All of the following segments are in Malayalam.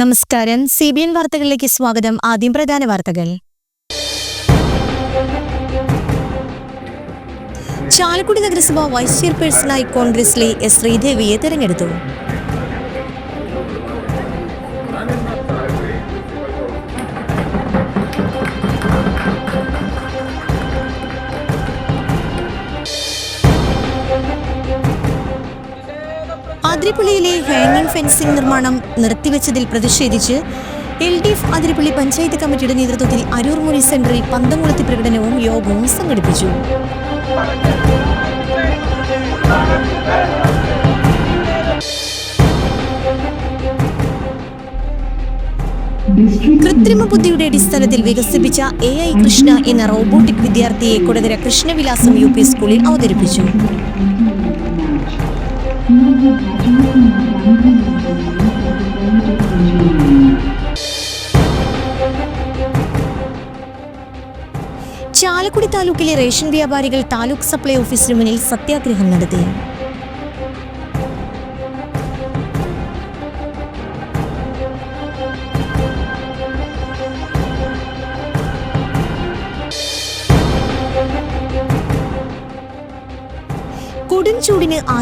നമസ്കാരം. സി ബി എൻ വാർത്തകളിലേക്ക് സ്വാഗതം. ആദ്യം പ്രധാന വാർത്തകൾ. ചാലക്കുടി നഗരസഭ വൈസ് ചെയർപേഴ്സണായി കോൺഗ്രസിലെ എസ് ശ്രീദേവിയെ തെരഞ്ഞെടുത്തു. അതിരപ്പള്ളിയിലെ ഹാങ്ങിംഗ് ഫെൻസിംഗ് നിർമ്മാണം നിർത്തിവെച്ചതിൽ പ്രതിഷേധിച്ച് L D F Athirappilly panchayat കമ്മിറ്റിയുടെ നേതൃത്വത്തിൽ അരൂർ മൊഴി സെന്ററിൽ പന്തംകുളത്തി പ്രകടനവും യോഗവും സംഘടിപ്പിച്ചു. കൃത്രിമ ബുദ്ധിയുടെ അടിസ്ഥാനത്തിൽ വികസിപ്പിച്ച എ ഐ കൃഷ്ണ എന്ന റോബോട്ടിക് വിദ്യാർത്ഥിയെ കൊടകര കൃഷ്ണവിലാസം യു പി സ്കൂളിൽ അവതരിപ്പിച്ചു. ചാലക്കുടി താലൂക്കിലെ റേഷൻ വ്യാപാരികൾ താലൂക്ക് സപ്ലൈ ഓഫീസിന് മുന്നിൽ സത്യാഗ്രഹം നടത്തി.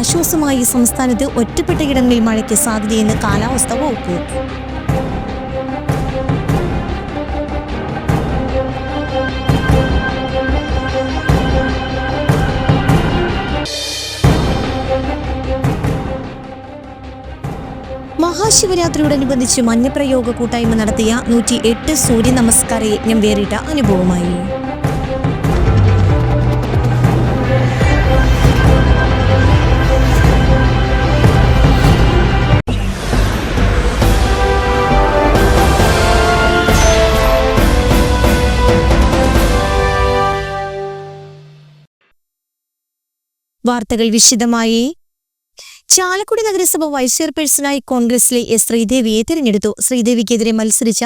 ആശ്വാസമായി സംസ്ഥാനത്ത് ഒറ്റപ്പെട്ടയിടങ്ങളിൽ മഴയ്ക്ക് സാധ്യതയെന്ന് കാലാവസ്ഥ വകുപ്പ്. മഹാശിവരാത്രിയോടനുബന്ധിച്ച് മഞ്ഞപ്രയോഗ കൂട്ടായ്മ നടത്തിയ നൂറ്റി എട്ട് സൂര്യ നമസ്കാര യജ്ഞം വേറിട്ട അനുഭവമായി. വാർത്തകൾ വിശദമായി. ചാലക്കുടി നഗരസഭ വൈസ് ചെയർപേഴ്സണായി കോൺഗ്രസിലെ എസ് ശ്രീദേവിയെ തിരഞ്ഞെടുത്തു. ശ്രീദേവിക്കെതിരെ മത്സരിച്ച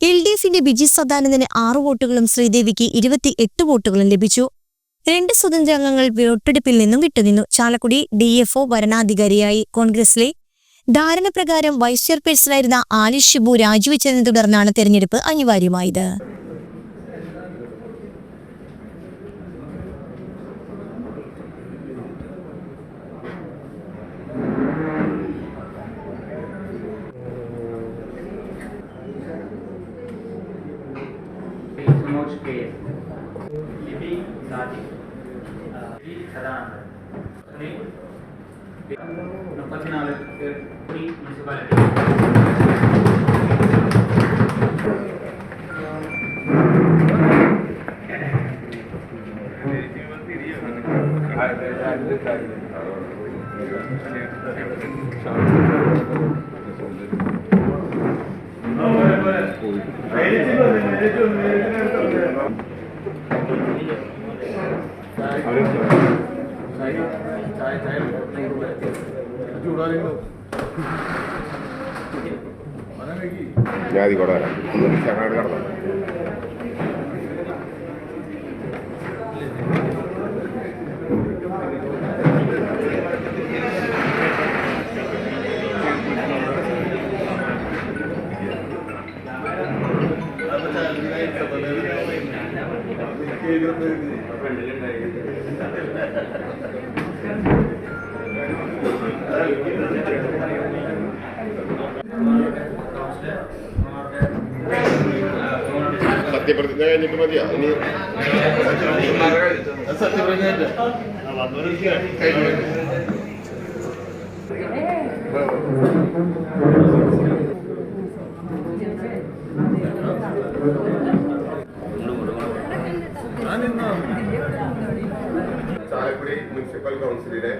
എൽ ഡി എഫിന്റെ ബിജി സദാനന്ദന് ആറ് വോട്ടുകളും ശ്രീദേവിക്ക് ഇരുപത്തി എട്ട് വോട്ടുകളും ലഭിച്ചു. രണ്ട് സ്വതന്ത്ര അംഗങ്ങൾ വോട്ടെടുപ്പിൽ നിന്നും വിട്ടുനിന്നു. ചാലക്കുടി ഡി എഫ് ഒ ഭരണാധികാരിയായി. കോൺഗ്രസിലെ ധാരണപ്രകാരം വൈസ് ചെയർപേഴ്സണായിരുന്ന ആലിഷ് ഷിബു രാജിവെച്ചതിനെ തുടർന്നാണ് തെരഞ്ഞെടുപ്പ് അനിവാര്യമായത്. Manoj K S Libi Saji V Sadanandan Sunil മുപ്പത്തിനാല് പേർ കൂടി മുനിസിപ്പാലിറ്റി സത്യപ്രതിജ്ഞ കഴിഞ്ഞിട്ട് മതിയോ ഇനി സത്യപ്രതിജ്ഞ ചാലക്കുടി മുനിസിപ്പൽ കൗൺസിലിലെ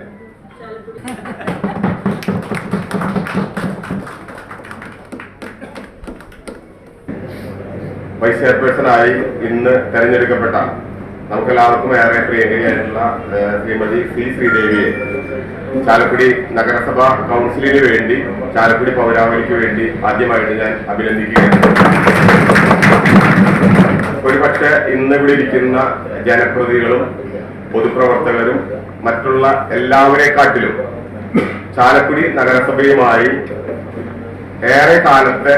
വൈസ് ചെയർപേഴ്സണായി ഇന്ന് തെരഞ്ഞെടുക്കപ്പെട്ട നമുക്കെല്ലാവർക്കും ഏറെ പ്രിയങ്കരിയായിട്ടുള്ള ശ്രീമതി സി ശ്രീദേവിയെ. ചാലക്കുടി നഗരസഭ കൗൺസിലിന് വേണ്ടി ചാലക്കുടി പൗരാവലിക്ക് വേണ്ടി ആദ്യമായിട്ട് ഞാൻ അഭിനന്ദിക്കുകയാണ്. ഒരുപക്ഷെ ഇന്ന് ഇവിടെ ഇരിക്കുന്ന ജനപ്രതികളും പൊതുപ്രവർത്തകരും മറ്റുള്ള എല്ലാവരെക്കാട്ടിലും ചാലക്കുടി നഗരസഭയുമായി ഏറെ കാലത്തെ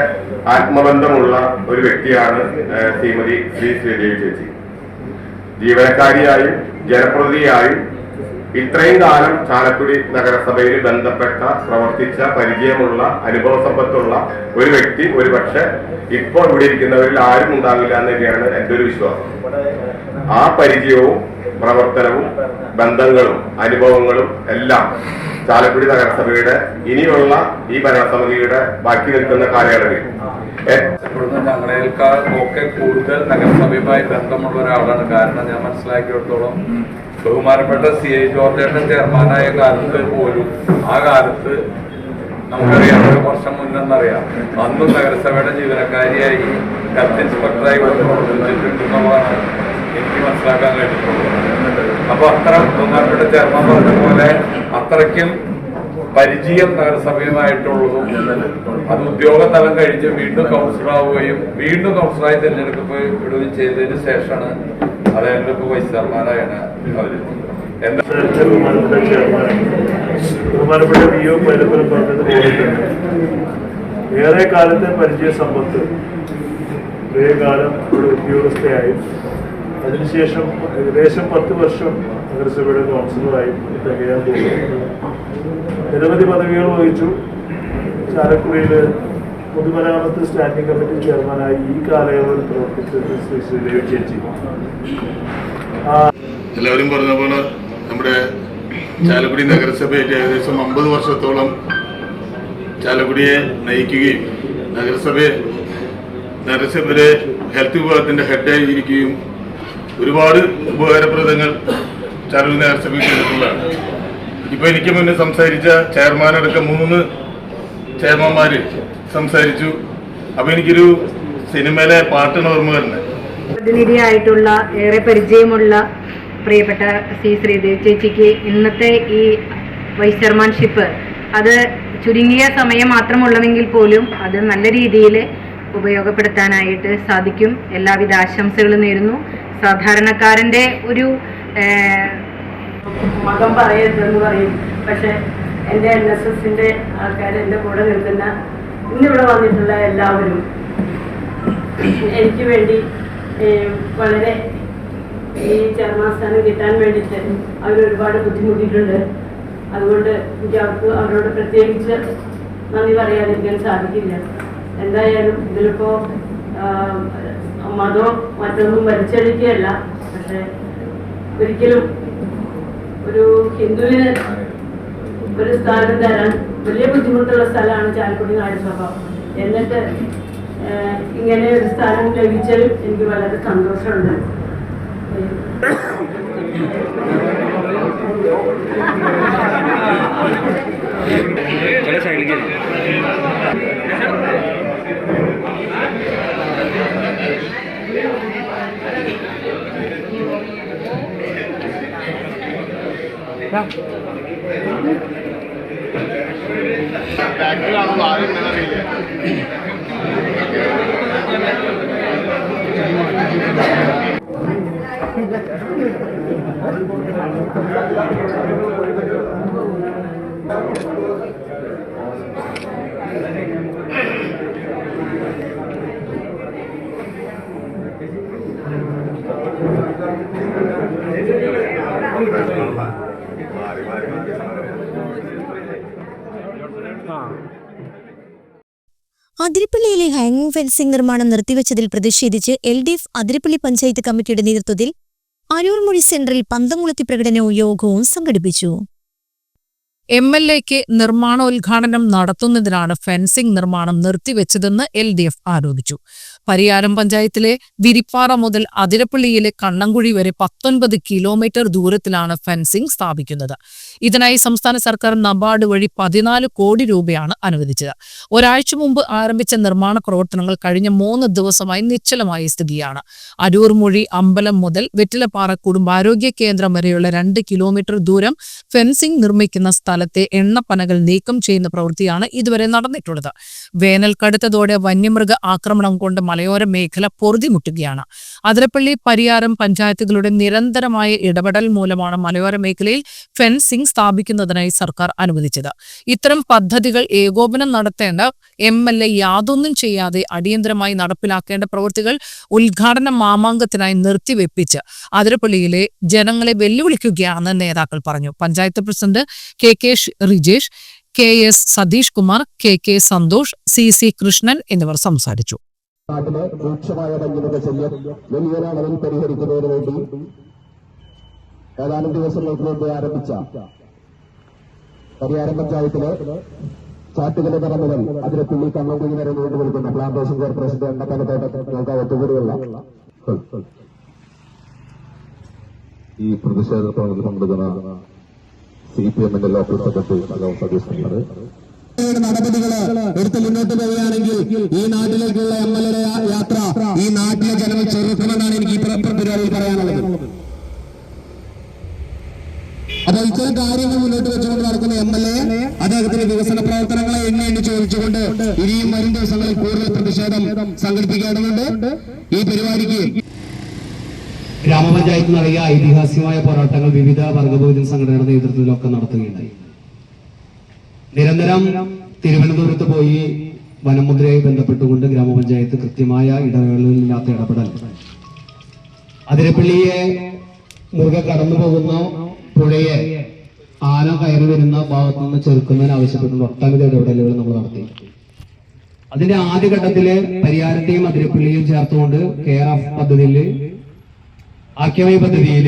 ആത്മബന്ധമുള്ള ഒരു വ്യക്തിയാണ് ശ്രീമതി ശ്രീ ശ്രീദേവി ചേച്ചി. ജീവനക്കാരിയായും ജനപ്രതിനിധിയായും ഇത്രയും കാലം ചാലക്കുടി നഗരസഭയിൽ ബന്ധപ്പെട്ട പ്രവർത്തിച്ച പരിചയമുള്ള അനുഭവ സമ്പത്തുള്ള ഒരു വ്യക്തി ഒരു പക്ഷെ ഇപ്പോൾ ഇവിടെ ഇരിക്കുന്നവരിൽ ആരും ഉണ്ടാകില്ല എന്ന് തന്നെയാണ് എന്റെ ഒരു വിശ്വാസം. ആ പരിചയവും പ്രവർത്തനവും ബന്ധങ്ങളും അനുഭവങ്ങളും എല്ലാം ചാലക്കുടി നഗരസഭയുടെ ഇനിയുള്ള ഈ ഭരണസമിതിയുടെ ബാക്കി നിൽക്കുന്ന കാലയളവിൽ. ഞങ്ങളേക്കാൾ ഒക്കെ കൂടുതൽ നഗരസഭയുമായി ബന്ധമുള്ള ഒരാളാണ്. കാരണം ഞാൻ മനസ്സിലാക്കിയിടത്തോളം ബഹുമാനപ്പെട്ട സി ഐ ജോർജേട്ടൻ ചെയർമാനായ കാലത്ത് പോലും ആ കാലത്ത് നമുക്കറിയാം ഒരു വർഷം മുന്നെന്നറിയാം. അന്നും നഗരസഭയുടെ ജീവനക്കാരിയായി ഹെൽത്ത് ഇൻസ്പെക്ടറായി പ്രവർത്തിച്ചിട്ടുണ്ടെന്നുള്ളതാണ് എനിക്ക് മനസ്സിലാക്കാൻ കഴിഞ്ഞിട്ടുള്ളത്. അപ്പൊ അത്ര ബഹുമാനപ്പെട്ട ചെയർമാൻ പറഞ്ഞ പോലെ അത്രയ്ക്കും പരിചയം നഗരസഭയുമായിട്ടുള്ളതും അത് ഉദ്യോഗ തലം കഴിഞ്ഞ് വീണ്ടും കൗൺസിലറാവുകയും വീണ്ടും കൗൺസിലറായി തിരഞ്ഞെടുക്കപ്പെടുകയും ചെയ്തതിന് ശേഷമാണ് അദ്ദേഹം ഇപ്പോൾ വൈസ് ചെയർമാനായാണ് അവർ ഏറെ കാലത്തെ പരിചയ സമ്പത്ത് കുറേ കാലം ഇവിടെ ഉദ്യോഗസ്ഥയായും. അതിനുശേഷം ഏകദേശം പത്ത് വർഷം നഗരസഭയുടെ കൗൺസിലറായി തികയാൻ പോകുന്നു. നിരവധി പദവികൾ വഹിച്ചു. ചാലക്കുടിയിൽ പൊതുമരാമത്ത് സ്റ്റാൻഡിംഗ് കമ്മിറ്റി ചെയർമാനായി ഈ കാലയളവിൽ പ്രവർത്തിച്ചത് ശ്രീ ശ്രീദേവി ചേച്ചി എല്ലാവരും പറഞ്ഞ പോലെ നമ്മുടെ ചാലക്കുടി നഗരസഭയിൽ ഏകദേശം അമ്പത് വർഷത്തോളം ചാലക്കുടിയെ നയിക്കുകയും നഗരസഭയെ നഗരസഭയിലെ ഹെൽത്ത് വിഭാഗത്തിന്റെ ഹെഡായി ഇരിക്കുകയും ഒരുപാട് ഉപകാരപ്രദങ്ങൾ ചാനൽ നഗരസഭയ്ക്ക് ചെയ്തിട്ടുള്ളതാണ്. ഇപ്പൊ എനിക്ക് മുന്നേ സംസാരിച്ച ചെയർമാൻ അടക്കം മൂന്ന് ചെയർമാന്മാര് സംസാരിച്ചു. അപ്പൊ എനിക്കൊരു സിനിമയിലെ പാട്ടാണ് ഓർമ്മ വരുന്നത്. പ്രതിനിധിയായിട്ടുള്ള ഏറെ പരിചയമുള്ള പ്രിയപ്പെട്ട സി ശ്രീദേവ് ചേച്ചിക്ക് ഇന്നത്തെ ഈ വൈസ് ചെയർമാൻഷിപ്പ് അത് ചുരുങ്ങിയ സമയം മാത്രമുള്ളതെങ്കിൽ പോലും അത് നല്ല രീതിയിൽ ഉപയോഗപ്പെടുത്താനായിട്ട് സാധിക്കും. എല്ലാവിധ ആശംസകളും നേരുന്നു. സാധാരണക്കാരന്റെ ഒരു മതം പറയരുതെന്ന് പറയും. പക്ഷെ എന്റെ എൻ എസ് എസിന്റെ ആൾക്കാർ എന്റെ കൂടെ നിൽക്കുന്ന ഇന്നിവിടെ വന്നിട്ടുള്ള എല്ലാവരും എനിക്ക് വേണ്ടി വളരെ ഈ ചർമാസ്ഥാനം സ്ഥാനം കിട്ടാൻ വേണ്ടിയിട്ട് അവർ ഒരുപാട് ബുദ്ധിമുട്ടിയിട്ടുണ്ട്. അതുകൊണ്ട് എനിക്ക് അവർക്ക് അവരോട് പ്രത്യേകിച്ച് നന്ദി പറയാതിരിക്കാൻ സാധിക്കില്ല. എന്തായാലും ഇതിലിപ്പോ മതവും മറ്റൊന്നും വലിച്ചഴിക്കുകയല്ല പക്ഷെ ഒരിക്കലും ഒരു ഹിന്ദുവിന് ഒരു സ്ഥാനം തരാൻ വലിയ ബുദ്ധിമുട്ടുള്ള സ്ഥലമാണ് ചാലക്കുടി നഗരസഭ എന്നിട്ട് ഇങ്ങനെ ഒരു സ്ഥാനം ലഭിച്ചതിൽ എനിക്ക് വളരെ സന്തോഷമുണ്ട്. Bak. Thank you. അതിരപ്പള്ളിയിലെ ഹാങ്ങിംഗ് ഫെൻസിംഗ് നിർമ്മാണം നിർത്തിവച്ചതിൽ പ്രതിഷേധിച്ച് L D F Athirappilly panchayat കമ്മിറ്റിയുടെ നേതൃത്വത്തിൽ അരൂർമൊഴി സെന്ററിൽ പന്തംകുളത്തി പ്രകടനവും യോഗവും സംഘടിപ്പിച്ചു. എം എൽ എക്ക് നിർമ്മാണോദ്ഘാടനം നടത്തുന്നതിനാണ് ഫെൻസിംഗ് നിർമ്മാണം നിർത്തിവെച്ചതെന്ന് എൽ ഡി എഫ് ആരോപിച്ചു. പരിയാരം പഞ്ചായത്തിലെ വിരിപ്പാറ മുതൽ അതിരപ്പള്ളിയിലെ കണ്ണങ്കുഴി വരെ പത്തൊൻപത് കിലോമീറ്റർ ദൂരത്തിലാണ് ഫെൻസിംഗ് സ്ഥാപിക്കുന്നത്. ഇതിനായി സംസ്ഥാന സർക്കാർ നബാർഡ് വഴി പതിനാല് കോടി രൂപയാണ് അനുവദിച്ചത്. ഒരാഴ്ച മുമ്പ് ആരംഭിച്ച നിർമ്മാണ പ്രവർത്തനങ്ങൾ കഴിഞ്ഞ മൂന്ന് ദിവസമായി നിശ്ചലമായ സ്ഥിതിയാണ്. അരൂർ മൊഴി അമ്പലം മുതൽ വെറ്റിലപ്പാറ കുടുംബാരോഗ്യ കേന്ദ്രം വരെയുള്ള രണ്ട് കിലോമീറ്റർ ദൂരം ഫെൻസിംഗ് നിർമ്മിക്കുന്ന സ്ഥലത്തെ എണ്ണപ്പനകൾ നീക്കം ചെയ്യുന്ന പ്രവൃത്തിയാണ് ഇതുവരെ നടന്നിട്ടുള്ളത്. വേനൽ കടുത്തതോടെ വന്യമൃഗ ആക്രമണം കൊണ്ട് മലയോര മേഖല പൊറുതിമുട്ടുകയാണ് അതിരപ്പള്ളി പരിയാരം പഞ്ചായത്തുകളുടെ നിരന്തരമായ ഇടപെടൽ മൂലമാണ് മലയോര മേഖലയിൽ ഫെൻസിംഗ് സ്ഥാപിക്കുന്നതിനായി സർക്കാർ അനുവദിച്ചത്. ഇത്തരം പദ്ധതികൾ ഏകോപനം നടത്തേണ്ട എം എൽ എ യാതൊന്നും ചെയ്യാതെ അടിയന്തരമായി നടപ്പിലാക്കേണ്ട പ്രവൃത്തികൾ ഉദ്ഘാടന മാമാങ്കത്തിനായി നിർത്തിവെപ്പിച്ച് അതിരപ്പള്ളിയിലെ ജനങ്ങളെ വെല്ലുവിളിക്കുകയാണെന്ന് നേതാക്കൾ പറഞ്ഞു. Panchayat president K K Rijesh K S Satheesh Kumar K K Santhosh C C Krishnan എന്നിവർ സംസാരിച്ചു. നാട്ടിലെ രൂക്ഷമായ പഞ്ചമുഖ ശല്യം വലിയ അളവിൽ പരിഹരിക്കുന്നതിന് വേണ്ടി. ഏതാനും ദിവസങ്ങൾക്ക് മുമ്പ് ആരംഭിച്ച പരിയാരം പഞ്ചായത്തിലെ ചാട്ടുകല തറ മുതൽ പുള്ളി കണ്ണുകുഴി വരെ നീണ്ടു നിൽക്കുന്ന പ്ലാന്റേഷൻ കോർപ്പറേഷന്റെ എണ്ണക്കലത്തോട്ടങ്ങൾക്ക് ഒത്തുകൂടിയുള്ള ഈ പ്രതിഷേധ പ്രവർത്തനം സി പി എമ്മിന്റെ ലോക്കൽ സെക്രട്ടറി സതീഷ് കുമാർ നടപടികൾ എടുത്ത് മുന്നോട്ട് പോവുകയാണെങ്കിൽ ഈ നാട്ടിലേക്കുള്ള എം എൽ എ യാത്ര ഈ നാട്ടിലെ ജനങ്ങൾ ചെറുക്കുമെന്നാണ് എനിക്ക് പരിപാടിയിൽ പറയാനുള്ളത്. അപ്പൊ ഇത്തരം കാര്യങ്ങൾ മുന്നോട്ട് വെച്ചുകൊണ്ട് നടക്കുന്ന എം എൽ എ അദ്ദേഹത്തിന്റെ വികസന പ്രവർത്തനങ്ങളെ എണ്ണി എണ്ണി ചോദിച്ചുകൊണ്ട് ഇനിയും വരും ദിവസങ്ങളിൽ കൂടുതൽ പ്രതിഷേധം സംഘടിപ്പിക്കേണ്ടതുണ്ട്. ഈ പരിപാടിക്ക് ഗ്രാമപഞ്ചായത്ത് നടത്തിയ ഐതിഹാസികമായ പോരാട്ടങ്ങൾ വിവിധ വർഗബഹുജന സംഘടനകളുടെ നേതൃത്വത്തിലൊക്കെ നടത്തുകയുണ്ടായി. നിരന്തരം തിരുവനന്തപുരത്ത് പോയി വനമുദ്രയായി ബന്ധപ്പെട്ടുകൊണ്ട് ഗ്രാമപഞ്ചായത്ത് കൃത്യമായ ഇടവേളകളില്ലാത്ത ഇടപെടൽ. അതിരപ്പള്ളിയെ മുറുകെ കടന്നു പോകുന്ന പുഴയെ ആന കയറി വരുന്ന ഭാഗത്ത് നിന്ന് ചെറുക്കുന്നതിന് ആവശ്യപ്പെട്ടുള്ള ഒട്ടനവധി ഇടപെടലുകൾ നമ്മൾ നടത്തി. അതിന്റെ ആദ്യഘട്ടത്തിൽ പരിയാരത്തെയും അതിരപ്പള്ളിയും ചേർത്തുകൊണ്ട് കെയർ ഓഫ് പദ്ധതിയിൽ ആക്യമയ പദ്ധതിയിൽ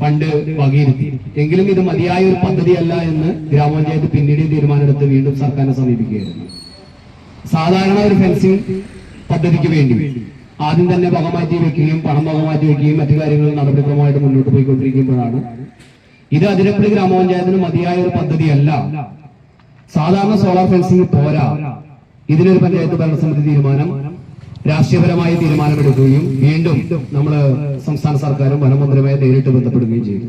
ഫണ്ട് വകയിരുത്തി. എങ്കിലും ഇത് മതിയായ ഒരു പദ്ധതിയല്ല എന്ന് ഗ്രാമപഞ്ചായത്ത് പിന്നീട് തീരുമാനമെടുത്ത് വീണ്ടും സർക്കാരിനെ സമീപിക്കുകയായിരുന്നു. സാധാരണ ഒരു ഫെൻസിംഗ് പദ്ധതിക്ക് വേണ്ടി ആദ്യം തന്നെ വക മാറ്റി വെക്കുകയും പണം വക മാറ്റി വെക്കുകയും മറ്റു കാര്യങ്ങൾ നടപടിക്രമമായിട്ട് മുന്നോട്ട് പോയിക്കൊണ്ടിരിക്കുമ്പോഴാണ്. ഇത് അതിരപ്പള്ളി ഗ്രാമപഞ്ചായത്തിന് മതിയായ ഒരു പദ്ധതിയല്ല. സാധാരണ സോളാർ ഫെൻസിംഗ് പോരാ. ഇതിനൊരു പഞ്ചായത്ത് ഭരണസമിതി തീരുമാനം രാഷ്ട്രീയപരമായ തീരുമാനമെടുക്കുകയും വീണ്ടും നമ്മൾ സംസ്ഥാന സർക്കാരും വനമന്ത്രിയുമായി നേരിട്ട് ബന്ധപ്പെടുകയും ചെയ്തു.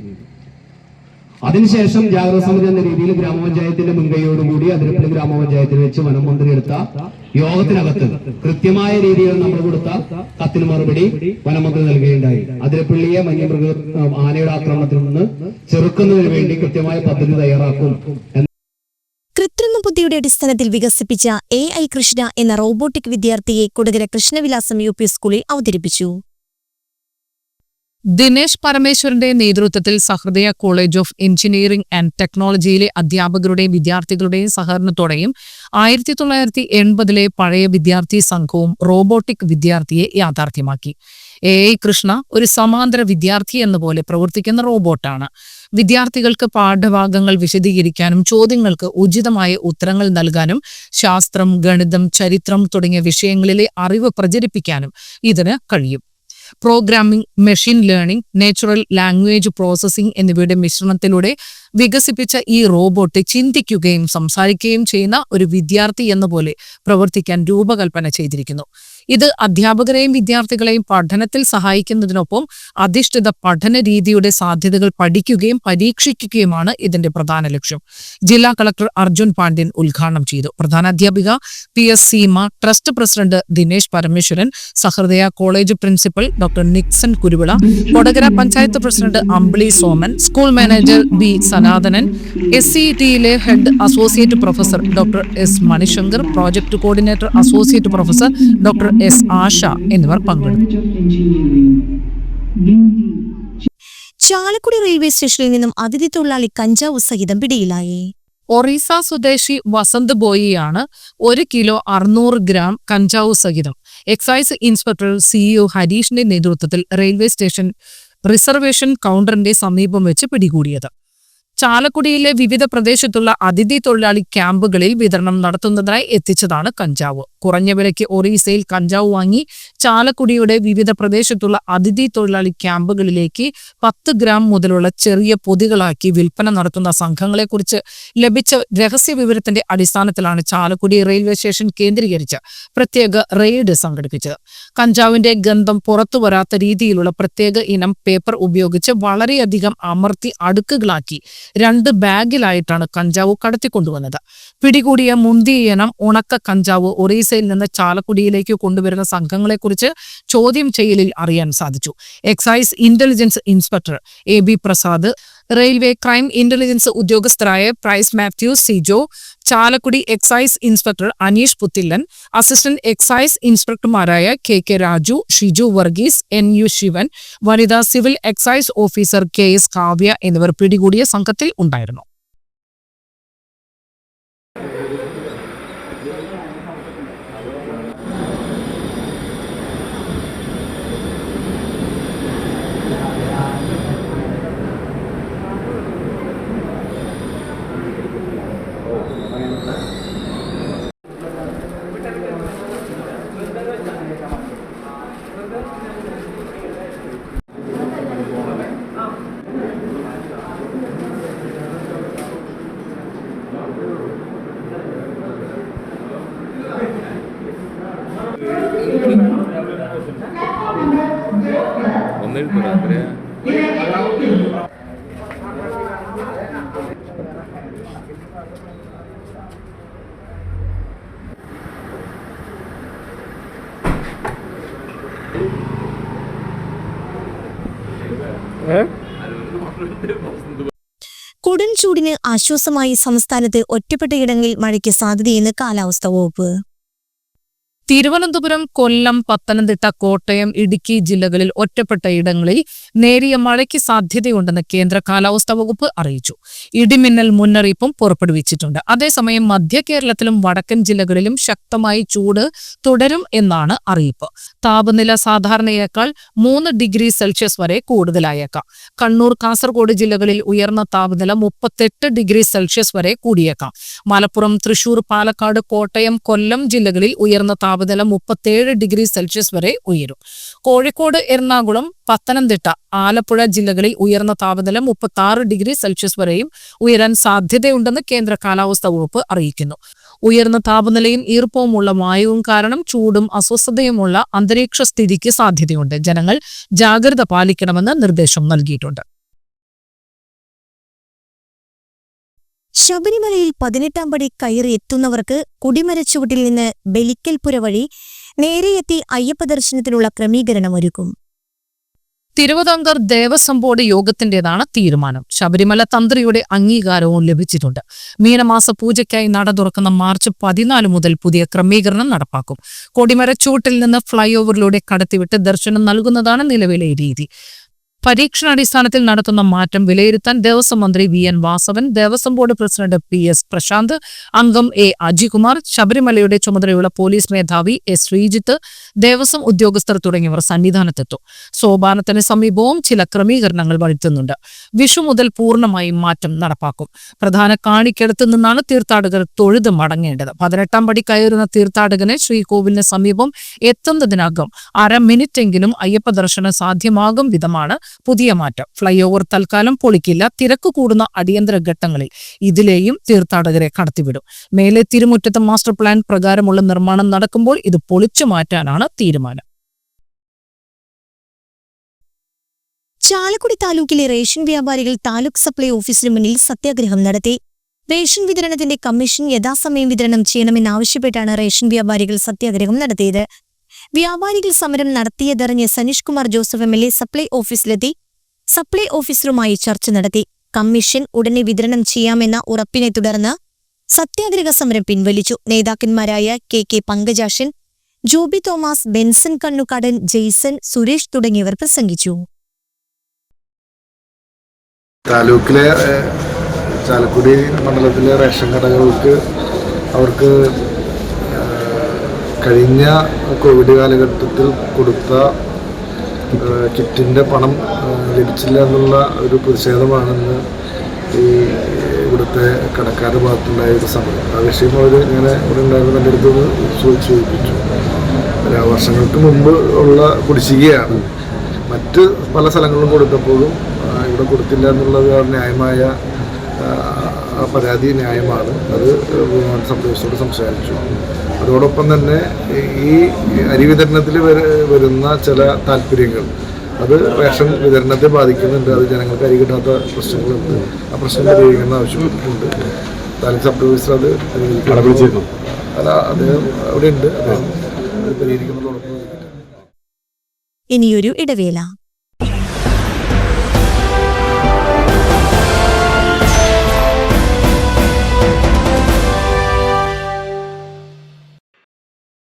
അതിനുശേഷം ജാഗ്രത സമിതി എന്ന രീതിയിൽ ഗ്രാമപഞ്ചായത്തിന്റെ മുൻകൈയോടുകൂടി അതിരപ്പള്ളി ഗ്രാമപഞ്ചായത്തിൽ വെച്ച് വനമന്ത്രി എടുത്ത യോഗത്തിനകത്ത് കൃത്യമായ രീതിയിൽ നമ്മൾ കൊടുത്ത കത്തിന് മറുപടി വനമന്ത്രി നൽകുകയുണ്ടായി. അതിരപ്പള്ളിയെ വന്യമൃഗ ആനയുടെ ആക്രമണത്തിൽ നിന്ന് ചെറുക്കുന്നതിന് വേണ്ടി കൃത്യമായ പദ്ധതി തയ്യാറാക്കും ബുദ്ധിയുടെ അടിസ്ഥാനത്തിൽ വികസിപ്പിച്ച എ ഐ കൃഷ്ണ എന്ന റോബോട്ടിക് വിദ്യാർത്ഥിയെ കൊടകര കൃഷ്ണവിലാസം യു പി സ്കൂളിൽ അവതരിപ്പിച്ചു. ദിനേശ് പരമേശ്വരന്റെ നേതൃത്വത്തിൽ Sahrudaya college of engineering and ടെക്നോളജിയിലെ അധ്യാപകരുടെയും വിദ്യാർത്ഥികളുടെയും സഹകരണത്തോടെയും ആയിരത്തി തൊള്ളായിരത്തി എൺപതിലെ പഴയ വിദ്യാർത്ഥി സംഘവും റോബോട്ടിക് വിദ്യാർത്ഥിയെ യാഥാർത്ഥ്യമാക്കി. എ ഐ കൃഷ്ണ ഒരു സമാന്തര വിദ്യാർത്ഥി എന്ന പോലെ പ്രവർത്തിക്കുന്ന റോബോട്ടാണ്. വിദ്യാർത്ഥികൾക്ക് പാഠഭാഗങ്ങൾ വിശദീകരിക്കാനും ചോദ്യങ്ങൾക്ക് ഉചിതമായ ഉത്തരങ്ങൾ നൽകാനും ശാസ്ത്രം ഗണിതം ചരിത്രം തുടങ്ങിയ വിഷയങ്ങളിലെ അറിവ് പ്രചരിപ്പിക്കാനും ഇതിന് കഴിയും. Programming machine learning natural language processing എന്നിവയുടെ മിശ്രണത്തിലൂടെ വികസിപ്പിച്ച ഈ റോബോട്ട് ചിന്തിക്കുകയും സംസാരിക്കുകയും ചെയ്യുന്ന ഒരു വിദ്യാർത്ഥി എന്ന പോലെ പ്രവർത്തിക്കാൻ രൂപകൽപ്പന ചെയ്തിരിക്കുന്നു. ഇത് അധ്യാപകരെയും വിദ്യാർത്ഥികളെയും പഠനത്തിൽ സഹായിക്കുന്നതിനൊപ്പം അധിഷ്ഠിത പഠന രീതിയുടെ സാധ്യതകൾ പഠിക്കുകയും പരീക്ഷിക്കുകയുമാണ് ഇതിന്റെ പ്രധാന ലക്ഷ്യം. ജില്ലാ കളക്ടർ അർജുൻ പാണ്ഡ്യൻ ഉദ്ഘാടനം ചെയ്തു. പ്രധാനാധ്യാപിക P. S. Seema trust president Dinesh Parameswaran Sahrudaya college principal doctor Nixon Kuruvila Kodakara panchayat president Ambili Soman school manager B. Sanathanan S C ടിയിലെ head associate professor doctor S Manishankar project coordinator associate professor doctor S Asha എന്നിവർ പങ്കെടുത്തു. ചാലക്കുടി റെയിൽവേ സ്റ്റേഷനിൽ നിന്നും അതിഥി തൊഴിലാളി കഞ്ചാവ് സഹിതം പിടിയിലായി. ഒറീസ സ്വദേശി വസന്ത് ബോയിയാണ് ഒരു കിലോ അറുന്നൂറ് ഗ്രാം കഞ്ചാവ് സഹിതം. എക്സൈസ് ഇൻസ്പെക്ടർ സിഇഒ ഹരീഷിന്റെ നേതൃത്വത്തിൽ റെയിൽവേ സ്റ്റേഷൻ റിസർവേഷൻ കൗണ്ടറിന്റെ സമീപം വെച്ച് പിടികൂടിയത്. ചാലക്കുടിയിലെ വിവിധ പ്രദേശത്തുള്ള അതിഥി തൊഴിലാളി ക്യാമ്പുകളിൽ വിതരണം നടത്തുന്നതിനായി എത്തിച്ചതാണ് കഞ്ചാവ്. കുറഞ്ഞ വിലയ്ക്ക് ഒറീസയിൽ കഞ്ചാവ് വാങ്ങി ചാലക്കുടിയുടെ വിവിധ പ്രദേശത്തുള്ള അതിഥി തൊഴിലാളി ക്യാമ്പുകളിലേക്ക് പത്ത് ഗ്രാം മുതലുള്ള ചെറിയ പൊതികളാക്കി വിൽപ്പന നടത്തുന്ന സംഘങ്ങളെക്കുറിച്ച് ലഭിച്ച രഹസ്യ വിവരത്തിന്റെ അടിസ്ഥാനത്തിലാണ് ചാലക്കുടി റെയിൽവേ സ്റ്റേഷൻ കേന്ദ്രീകരിച്ച് പ്രത്യേക റെയ്ഡ് സംഘടിപ്പിച്ചത്. കഞ്ചാവിന്റെ ഗന്ധം പുറത്തു വരാത്ത രീതിയിലുള്ള പ്രത്യേക ഇനം പേപ്പർ ഉപയോഗിച്ച് വളരെയധികം അമർത്തി അടുക്കുകളാക്കി രണ്ട് ബാഗിലായിട്ടാണ് കഞ്ചാവ് കടത്തിക്കൊണ്ടുവന്നത്. പിടികൂടിയ മുന്തിയനം ഉണക്ക കഞ്ചാവ് ഒറീസയിൽ നിന്ന് ചാലക്കുടിയിലേക്ക് കൊണ്ടുവരുന്ന സംഘങ്ങളെക്കുറിച്ച് ചോദ്യം ചെയ്യലിൽ അറിയാൻ സാധിച്ചു. Excise intelligence inspector A B Prasad railway crime intelligence ഉദ്യോഗസ്ഥരായ Price Mathew Sijo Chalakudy excise inspector Aneesh Puthillan assistant excise ഇൻസ്പെക്ടർമാരായ K K Raju Shiju Varghese N U Sivan വനിതാ civil excise officer K S Kavya എന്നിവർ പിടികൂടിയ സംഘത്തിൽ ഉണ്ടായിരുന്നു. ആശ്വാസമായി സംസ്ഥാനത്ത് ഒറ്റപ്പെട്ടയിടങ്ങളിൽ മഴയ്ക്ക് സാധ്യതയെന്ന് കാലാവസ്ഥാ വകുപ്പ്. തിരുവനന്തപുരം കൊല്ലം പത്തനംതിട്ട കോട്ടയം ഇടുക്കി ജില്ലകളിൽ ഒറ്റപ്പെട്ട ഇടങ്ങളിൽ നേരിയ മഴയ്ക്ക് സാധ്യതയുണ്ടെന്ന് കേന്ദ്ര കാലാവസ്ഥാ വകുപ്പ് അറിയിച്ചു. ഇടിമിന്നൽ മുന്നറിയിപ്പും പുറപ്പെടുവിച്ചിട്ടുണ്ട്. അതേസമയം മധ്യ കേരളത്തിലും വടക്കൻ ജില്ലകളിലും ശക്തമായി ചൂട് തുടരും എന്നാണ് അറിയിപ്പ്. താപനില സാധാരണയേക്കാൾ മൂന്ന് ഡിഗ്രി സെൽഷ്യസ് വരെ കൂടുതലായേക്കാം. കണ്ണൂർ കാസർഗോഡ് ജില്ലകളിൽ ഉയർന്ന താപനില മുപ്പത്തെട്ട് ഡിഗ്രി സെൽഷ്യസ് വരെ കൂടിയേക്കാം. മലപ്പുറം തൃശൂർ പാലക്കാട് കോട്ടയം കൊല്ലം ജില്ലകളിൽ ഉയർന്ന താപനില മുപ്പത്തേഴ് ഡിഗ്രി സെൽഷ്യസ് വരെ ഉയരും. കോഴിക്കോട് എറണാകുളം പത്തനംതിട്ട ആലപ്പുഴ ജില്ലകളിൽ ഉയർന്ന താപനില മുപ്പത്തി ഡിഗ്രി സെൽഷ്യസ് വരെയും ഉയരാൻ സാധ്യതയുണ്ടെന്ന് കേന്ദ്ര കാലാവസ്ഥാ വകുപ്പ് അറിയിക്കുന്നു. ഉയർന്ന താപനിലയും ഈർപ്പവുമുള്ള വായുവും കാരണം ചൂടും അസ്വസ്ഥതയുമുള്ള അന്തരീക്ഷ സ്ഥിതിക്ക് സാധ്യതയുണ്ട്. ജനങ്ങൾ ജാഗ്രത പാലിക്കണമെന്ന് നിർദ്ദേശം നൽകിയിട്ടുണ്ട്. ശബരിമലയിൽ പതിനെട്ടാം പടി കയറി എത്തുന്നവർക്ക് കുടിമരച്ചുവട്ടിൽ നിന്ന് ബലിക്കൽപുര വഴി നേരെ എത്തി അയ്യപ്പ ദർശനത്തിനുള്ള ക്രമീകരണം ഒരുക്കും. തിരുവിതാംകൂർ ദേവസ്വം ബോർഡ് യോഗത്തിന്റേതാണ് തീരുമാനം. ശബരിമല തന്ത്രിയുടെ അംഗീകാരവും ലഭിച്ചിട്ടുണ്ട്. മീനമാസ പൂജയ്ക്കായി നട തുറക്കുന്ന മാർച്ച് പതിനാല് മുതൽ പുതിയ ക്രമീകരണം നടപ്പാക്കും. കൊടിമരച്ചൂട്ടിൽ നിന്ന് ഫ്ളൈ ഓവറിലൂടെ കടത്തിവിട്ട് ദർശനം നൽകുന്നതാണ് നിലവിലെ രീതി. പരീക്ഷണാടിസ്ഥാനത്തിൽ നടത്തുന്ന മാറ്റം വിലയിരുത്താൻ ദേവസ്വം മന്ത്രി V N Vasavan Devaswom board president P S Prashanth അംഗം എ അജികുമാർ ശബരിമലയുടെ ചുമതലയുള്ള പോലീസ് മേധാവി എസ് ശ്രീജിത്ത് ദേവസ്വം ഉദ്യോഗസ്ഥർ തുടങ്ങിയവർ സന്നിധാനത്തെത്തും. സോപാനത്തിന് സമീപവും ചില ക്രമീകരണങ്ങൾ വരുത്തുന്നുണ്ട്. വിഷു മുതൽ പൂർണമായും മാറ്റം നടപ്പാക്കും. പ്രധാന കാണിക്കടുത്ത് നിന്നാണ് തീർത്ഥാടകർ തൊഴുത് മടങ്ങേണ്ടത്. പതിനെട്ടാം പടി കയറുന്ന തീർത്ഥാടകന് ശ്രീകോവിലിന് സമീപം എത്തുന്നതിനകം അര മിനിറ്റെങ്കിലും അയ്യപ്പ ദർശനം സാധ്യമാകും വിധമാണ് പുതിയ മാറ്റം. ഫ്ലൈ ഓവർ തൽക്കാലം പൊളിക്കില്ല. തിരക്ക് കൂടുന്ന അടിയന്തര ഘട്ടങ്ങളിൽ ഇതിലെയും തീർത്ഥാടകരെ കടത്തിവിടും. മേലെ തിരുമുറ്റത്ത് മാസ്റ്റർ പ്ലാൻ പ്രകാരമുള്ള നിർമ്മാണം നടക്കുമ്പോൾ ഇത് പൊളിച്ചു മാറ്റാനാണ് തീരുമാനം. ചാലക്കുടി താലൂക്കിലെ റേഷൻ വ്യാപാരികൾ താലൂക്ക് സപ്ലൈ ഓഫീസിന് മുന്നിൽ സത്യാഗ്രഹം നടത്തി. റേഷൻ വിതരണത്തിന്റെ കമ്മീഷൻ യഥാസമയം വിതരണം ചെയ്യണമെന്നാവശ്യപ്പെട്ടാണ് റേഷൻ വ്യാപാരികൾ സത്യാഗ്രഹം നടത്തിയത്. വ്യാപാരികൾ സമരം നടത്തിയതറിഞ്ഞ് Saneesh Kumar Joseph M L A supply ഓഫീസിലെത്തി. Supply ഓഫീസറുമായി ചർച്ച നടത്തി. കമ്മീഷൻ ഉടനെ വിതരണം ചെയ്യാമെന്ന ഉറപ്പിനെ തുടർന്ന് സത്യാഗ്രഹ സമരം പിൻവലിച്ചു. നേതാക്കന്മാരായ K K Pankajakshan Joby Thomas Benson Kannukadan Jaison Suresh തുടങ്ങിയവർ പ്രസംഗിച്ചു. താലൂക്കിലെ ചാലക്കുടി മണ്ഡലത്തിലെ റേഷൻ കടകൾക്ക് അവർക്ക് കഴിഞ്ഞ കോവിഡ് കാലഘട്ടത്തിൽ കൊടുത്ത കിറ്റിന്റെ പണം ലഭിച്ചില്ല എന്നുള്ള ഒരു പ്രതിഷേധമാണെന്ന് ഈ ഇവിടുത്തെ കടക്കാരുടെ ഭാഗത്തുണ്ടായ ഒരു സമരം ആ വിഷയം അവർ ഇങ്ങനെ ഇവിടെ ഉണ്ടായിരുന്ന എന്റെ അടുത്ത് ചോദിച്ചു ചോദിപ്പിച്ചു വർഷങ്ങൾക്ക് മുമ്പ് ഉള്ള കുടിശ്ശികയാണ്. മറ്റ് പല സ്ഥലങ്ങളിലും കൊടുത്തപ്പോഴും ഇവിടെ കൊടുത്തില്ല എന്നുള്ളത് ന്യായമായ പരാതി ന്യായമാണ്. അത് സപ്ലൈസോട് സംസാരിച്ചു. അതോടൊപ്പം തന്നെ ഈ അരി വിതരണത്തിൽ വരുന്ന ചില താല്പര്യങ്ങൾ അത് റേഷൻ വിതരണത്തെ ബാധിക്കുന്നുണ്ട്. അത് ജനങ്ങൾക്ക് അരി കിട്ടാത്ത പ്രശ്നങ്ങളുണ്ട്. ആ പ്രശ്നം പരിഹരിക്കുന്ന ആവശ്യമുണ്ട് താലൂക്ക് സബ് ഡിവിസർ അത് പരിഹരിക്കുന്നു. അല്ല അദ്ദേഹം അവിടെ ഉണ്ട് അദ്ദേഹം അത് പരിഹരിക്കുന്നതോടൊപ്പം ഇനിയൊരു ഇടവേള.